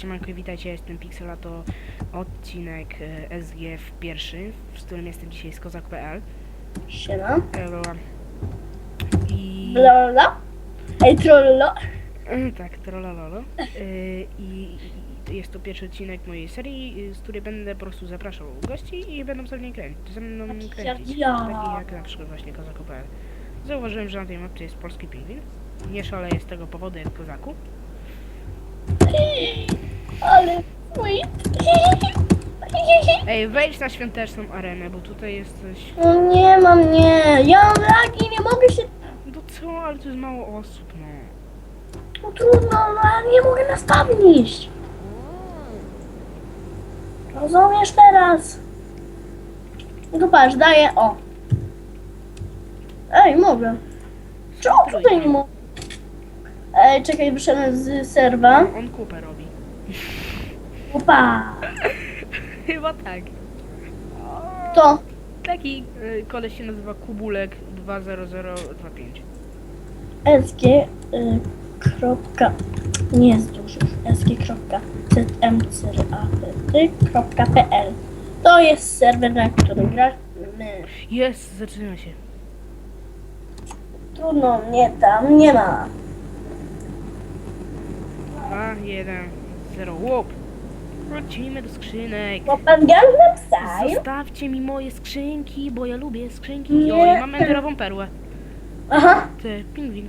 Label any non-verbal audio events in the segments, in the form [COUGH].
siemanko, witajcie, ja jestem Pixela, to odcinek e, SGF pierwszy, z którym jestem dzisiaj z kozak.pl. Siema. Elo. I... Blolo. Ej, trollo. E, Tak, trollololo. E, I, I jest to pierwszy odcinek mojej serii, z której będę po prostu zapraszał gości i będą ze mnie kręcić, ze mną Takich kręcić. Taki jak na przykład właśnie kozak.pl. Zauważyłem, że na tej mapce jest polski pingwin. Nie szaleję z tego powodu jak kozaku. Ale sweet. [LAUGHS] Ej, wejdź na świąteczną arenę, bo tutaj jest coś... No nie mam, nie. Ja mam lagi, nie mogę się... No co, ale tu jest mało osób, no. No trudno, no ale nie mogę nastawić. Rozumiesz teraz? To patrz, daję, o. Ej, mogę. Czemu tutaj nie mogę? Ej, czekaj, wyszedłem z serwa. On kupę robi. Opa. [LAUGHS] Chyba tak. To. Taki y, koleś się nazywa Kubulek 20025. sg y, kropka nie zdążysz sg kropka zmcraty.pl to jest serwer, na którym gramy. Jest, zaczyna się. Trudno, mnie tam nie ma. 2, 1, 0, łop. Wrócimy do skrzynek. Bo pan? Zostawcie mi moje skrzynki, bo ja lubię skrzynki. Nie. Oj, mam enderową perłę. Aha, Ty, pingwin.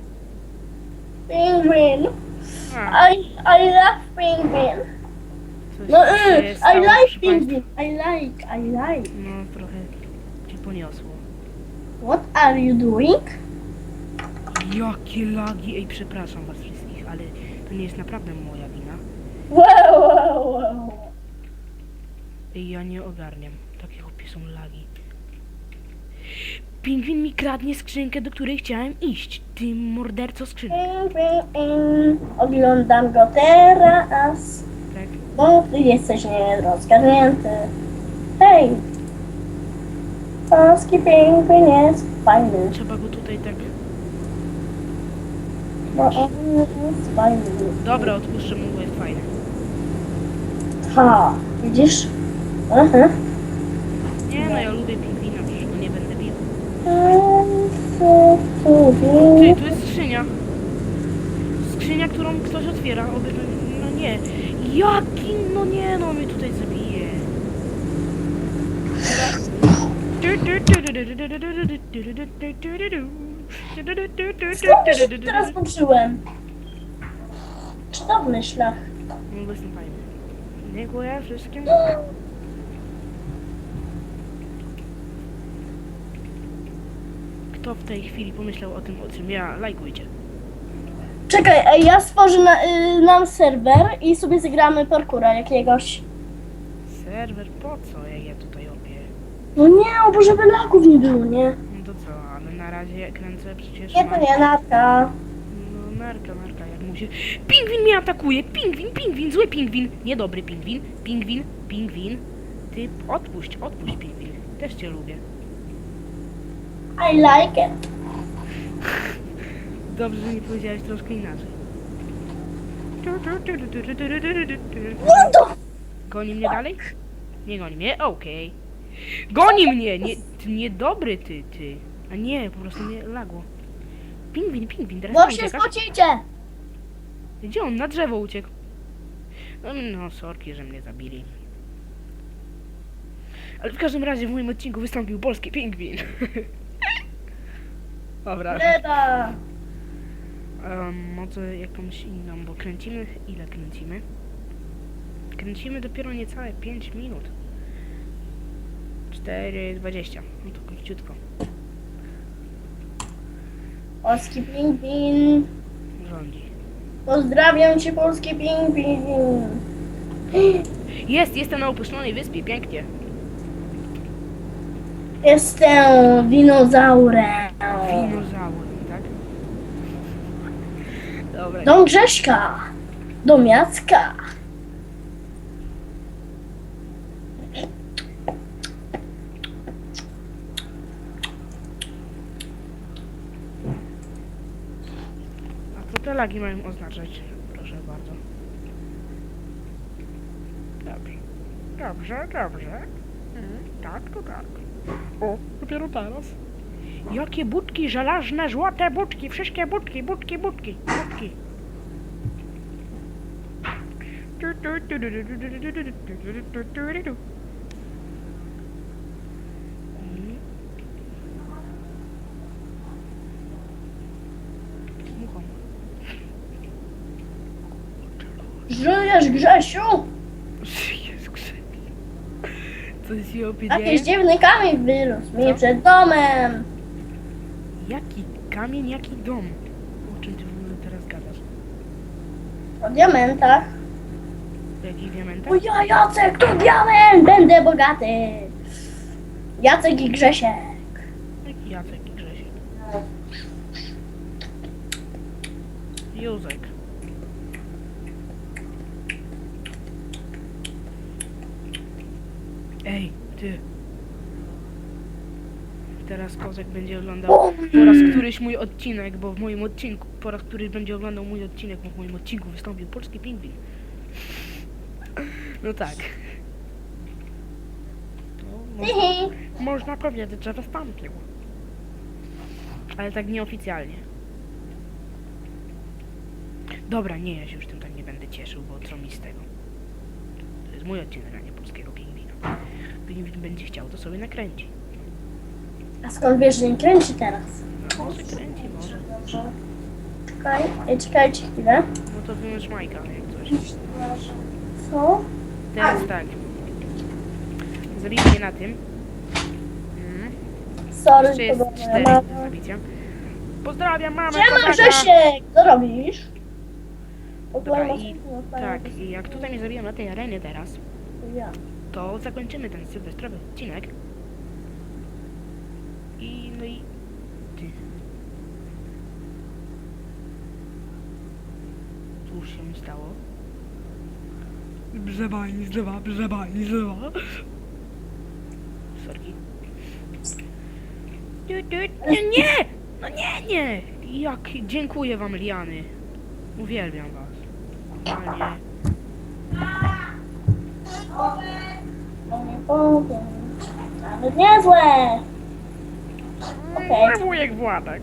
penguin. A, I, I love penguin. coś No, się y, I stało, like proszę penguin. I like, I like. państwa. No, trochę cię poniosło. What are you doing? Jakie lagi. Ej, przepraszam was wszystkich, ale to nie jest naprawdę moja. Wow, wow, wow. Ej, ja nie ogarniam. Takie chłopie są lagi. Pingwin mi kradnie skrzynkę, do której chciałem iść. Ty morderco. Penguin. Oglądam go teraz. Tak? Bo ty jesteś nierozgarnięty. Hej! Polski pingwin jest fajny. Trzeba go tutaj tak... Bo on jest fajny. Dobra, odpuszczę mu, bo jest fajny. Ha! Widzisz? Aha. Nie no, ja lubię pingwina, przecież go nie będę bił. Ty, tu jest skrzynia. Skrzynia, którą ktoś otwiera. Oby. No nie. Jaki? No nie, no mnie tutaj zabije. Teraz uczyłem? Cudowny szlak. No bo jestem fajny. Dziękuję wszystkim. Kto w tej chwili pomyślał o tym, o czym ja, lajkujcie. Czekaj, ej, ja stworzę na, y, nam serwer i sobie zagramy parkura jakiegoś. Serwer po co, jak ja tutaj robię? No nie, bo żeby lagów nie było, nie? No to co, ale na razie kręcę przecież Nie, mam- to nie, natka. No narka, narka, się... Pingwin mnie atakuje! Pingwin, pingwin, zły pingwin! Niedobry pingwin, pingwin, pingwin. Ty, odpuść, odpuść pingwin. Też cię lubię. I like it. Dobrze, że nie powiedziałeś troszkę inaczej. To... Goni mnie dalej? Nie goni mnie, okej. Goni mnie! Nie, ty niedobry ty, ty. A nie, po prostu mnie lagło. Pingwin, pingwin, teraz Bo się uciekasz? spocicie. Gdzie on? Na drzewo uciekł. No, sorki, że mnie zabili. Ale w każdym razie w moim odcinku wystąpił polski pingwin. [LAUGHS] Dobra. Beda. Um, może jakąś inną, bo kręcimy... Ile kręcimy? Kręcimy dopiero niecałe 5 minut. 4,20. No to króciutko. Polski pingwin. Rządzi. Pozdrawiam cię, polski pingwin. Jest, jestem na opuszczonej wyspie, pięknie. Jestem dinozaurem. Dinozaury, tak? Dobra. Do Grześka. Do Miacka. A co te lagi mają oznaczać? Proszę bardzo. dobrze. Dobrze, dobrze. Mm, tak, to tak. O, dopiero teraz. Jakie budki, żelazne, złote budki, wszystkie budki, budki, budki, budki. Żyjesz, Grzesiu? Jezu, Grzesiu. Co się Jakiś opiedzie? dziwny kamień wyrósł mi Co? przed domem. Jaki kamień, jaki dom? O czym ty w ogóle teraz gadasz? O diamentach. O jakich diamentach? O ja, Jacek, to diament! Będę bogaty. Jacek i Grzesiek. Jaki Jacek i Grzesiek? Józek. Ej, ty. Teraz Kozek będzie oglądał po raz któryś mój odcinek, bo w moim odcinku, po raz któryś będzie oglądał mój odcinek, bo w moim odcinku wystąpił polski pingwin. No tak. No, można, można powiedzieć, że wystąpił. Ale tak nieoficjalnie. Dobra, nie, ja się już tym tak nie będę cieszył, bo co mi z tego? To jest mój odcinek, a nie polskiego pingwina. Będzie chciał, to sobie nakręci. A skąd wiesz, że nie kręci teraz? No, może kręci, może. Czekaj, ej, czekajcie chwilę. No to wyłącz Majka, jak coś. Co? Teraz tak. Zabijmy je na tym. Mm. Sorry, Jeszcze jest to była moja cztery mama. do zabicia. Pozdrawiam mamę, Siema. Grzesiek! Co robisz? Dobra, Ogólnie i masz- tak, i jak tutaj mnie zabiją na tej arenie teraz, Ja. To zakończymy ten sylwestrowy odcinek. I no i... Ty. Cóż się mi stało? Brzebani, zlewa, brzebani, zlewa. Sorki. No nie! No nie, nie! Jak, dziękuję wam, Liany. Uwielbiam was. Normalnie. Powiem. Nawet niezłe. Okej. Mój wujek Władek.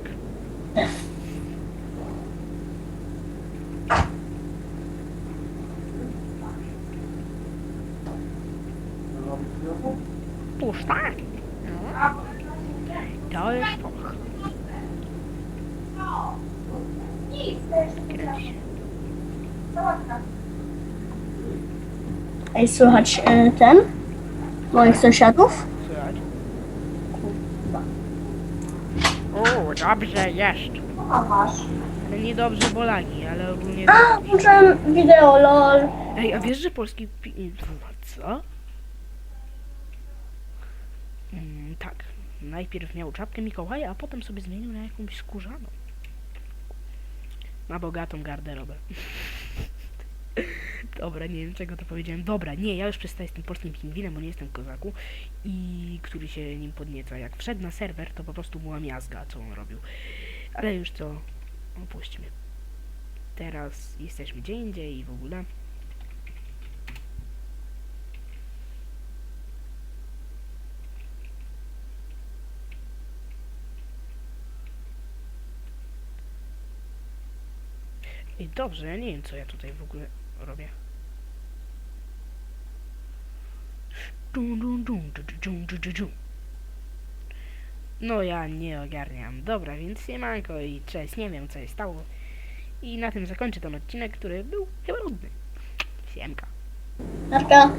Puszta? No. To jest się. Ej, słychać e, ten? Moich sąsiadów? O, dobrze jest. Ale nie dobrze bolagi, ale ogólnie... A, włączyłem wideo, lol. Ej, a wiesz, że polski pi... Co? Mm, tak. Najpierw miał czapkę Mikołaja, a potem sobie zmienił na jakąś skórzaną. Na bogatą garderobę. [LAUGHS] Dobra, nie wiem czego to powiedziałem. Dobra, nie, ja już przestaję z tym polskim pingwinem, bo nie jestem kozaku i który się nim podnieca. Jak wszedł na serwer, to po prostu była miazga, co on robił. Ale już to opuśćmy. Teraz jesteśmy gdzie indziej i w ogóle. I dobrze, ja nie wiem co ja tutaj w ogóle robię. No ja nie ogarniam. Dobra, więc siemanko i cześć, nie wiem co się stało. I na tym zakończę ten odcinek, który był chyba nudny. Siemka. Narka.